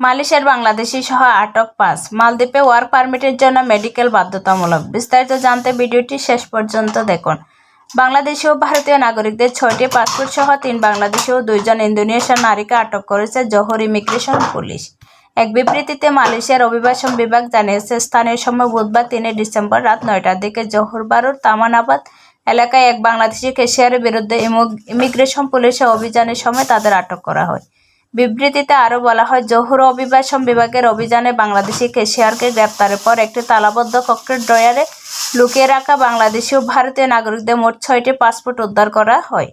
মালয়েশিয়ার বাংলাদেশি সহ আটক পাঁচ। মালদ্বীপে ওয়ার্ক পারমিটের জন্য মেডিকেল বাধ্যতামূলক। বিস্তারিত জানতে ভিডিওটি শেষ পর্যন্ত দেখুন। বাংলাদেশি ও ভারতীয় নাগরিকদের ছয়টি পাসপোর্ট সহ তিন বাংলাদেশি ও দুইজন ইন্দোনেশিয়ান নারীকে আটক করেছে জহর ইমিগ্রেশন পুলিশ। এক বিবৃতিতে মালয়েশিয়ার অভিবাসন বিভাগ জানিয়েছে, স্থানীয় সময় বুধবার তিনে ডিসেম্বর রাত নয়টার দিকে জোহর বারুর তামানাবাদ এলাকায় এক বাংলাদেশি কেশিয়ারের বিরুদ্ধে ইমো- ইমিগ্রেশন পুলিশের অভিযানের সময় তাদের আটক করা হয়। বিবৃতিতে আরও বলা হয়, জহুর অভিবাসন বিভাগের অভিযানে বাংলাদেশি কেশিয়ারকে গ্রেপ্তারের পর একটি তালাবদ্ধ কক্ষের ড্রয়ারে লুকিয়ে রাখা বাংলাদেশি ও ভারতীয় নাগরিকদের মোট ছয়টি পাসপোর্ট উদ্ধার করা হয়।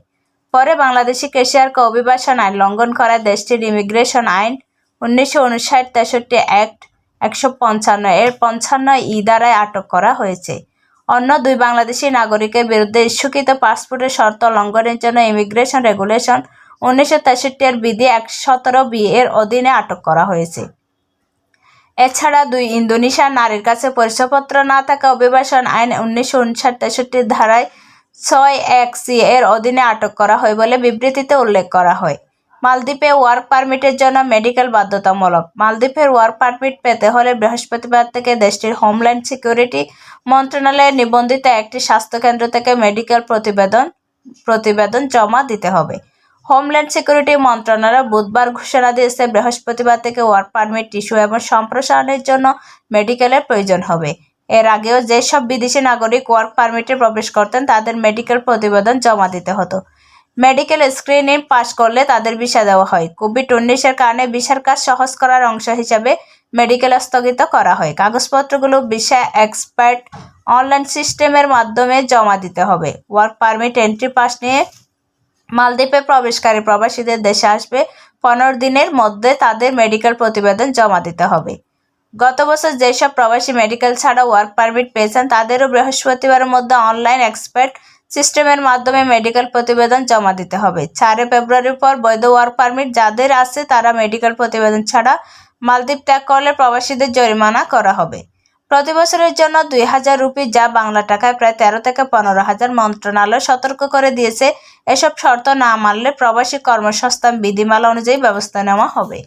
পরে বাংলাদেশি কেশিয়ারকে অভিবাসন আইন লঙ্ঘন করায় দেশটির ইমিগ্রেশন আইন উনিশশো উনষাট তেষট্টি অ্যাক্ট একশো পঞ্চান্ন এর পঞ্চান্ন ই দ্বারায় আটক করা হয়েছে। অন্য দুই বাংলাদেশি নাগরিকের বিরুদ্ধে ইস্যুকৃত পাসপোর্টের শর্ত লঙ্ঘনের জন্য ইমিগ্রেশন রেগুলেশন উনিশশো তেষট্টি এর বিধি একশো সতেরো বি এর অধীনে আটক করা হয়েছে। এছাড়া দুই ইন্দোনেশিয়ার নারীর কাছে পরিচয়পত্র না থাকা অভিবাসন আইন উনিশশো উনষাট তেষট্টির ধারায় ছয় এক সি এর অধীনে আটক করা হয় বলে বিবৃতিতে উল্লেখ করা হয়। মালদ্বীপে ওয়ার্ক পারমিটের জন্য মেডিকেল বাধ্যতামূলক। মালদ্বীপের ওয়ার্ক পারমিট পেতে হলে বৃহস্পতিবার থেকে দেশটির হোমল্যান্ড সিকিউরিটি মন্ত্রণালয়ের নিবন্ধিত একটি স্বাস্থ্যকেন্দ্র থেকে মেডিকেল প্রতিবেদন প্রতিবেদন জমা দিতে হবে। হোমল্যান্ড সিকিউরিটি মন্ত্রণালয় বুধবার ঘোষণা দিয়েছে, বৃহস্পতিবার থেকে ওয়ার্ক পারমিট ইস্যু এবং সম্প্রসারণের জন্য মেডিকেলের প্রয়োজন হবে। এর আগেও যেসব বিদেশি নাগরিক ওয়ার্ক পারমিটে প্রবেশ করতেন, তাদের মেডিকেল প্রতিবেদন জমা দিতে হতো। মেডিকেল স্ক্রিনিং পাশ করলে তাদের ভিসা দেওয়া হয়। কোভিড উনিশের কারণে ভিসার কাজ সহজ করার অংশ হিসাবে মেডিকেল স্থগিত করা হয়। কাগজপত্রগুলো ভিসা এক্সপার্ট অনলাইন সিস্টেমের মাধ্যমে জমা দিতে হবে। ওয়ার্ক পারমিট এন্ট্রি পাস নিয়ে মালদ্বীপে প্রবেশকারী প্রবাসীদের দেশে আসবে পনেরো দিনের মধ্যে তাদের মেডিকেল প্রতিবেদন জমা দিতে হবে। গত বছর যেসব প্রবাসী মেডিকেল ছাড়া ওয়ার্ক পারমিট পেয়েছেন, তাদেরও বৃহস্পতিবারের মধ্যে অনলাইন এক্সপার্ট সিস্টেমের মাধ্যমে মেডিকেল প্রতিবেদন জমা দিতে হবে। চারে ফেব্রুয়ারির পর বৈধ ওয়ার্ক পারমিট যাদের আছে, তারা মেডিকেল প্রতিবেদন ছাড়া মালদ্বীপ ত্যাগ করলে প্রবাসীদের জরিমানা করা হবে। প্রতি বছরের জন্য দুই হাজার রুপি যা বাংলা টাকায় প্রায় তেরো থেকে পনেরো হাজার মন্ত্রণালয় সতর্ক করে দিয়েছে। এসব শর্ত না মানলে প্রবাসী কর্মসংস্থান বিধিমালা অনুযায়ী ব্যবস্থা নেওয়া হবে।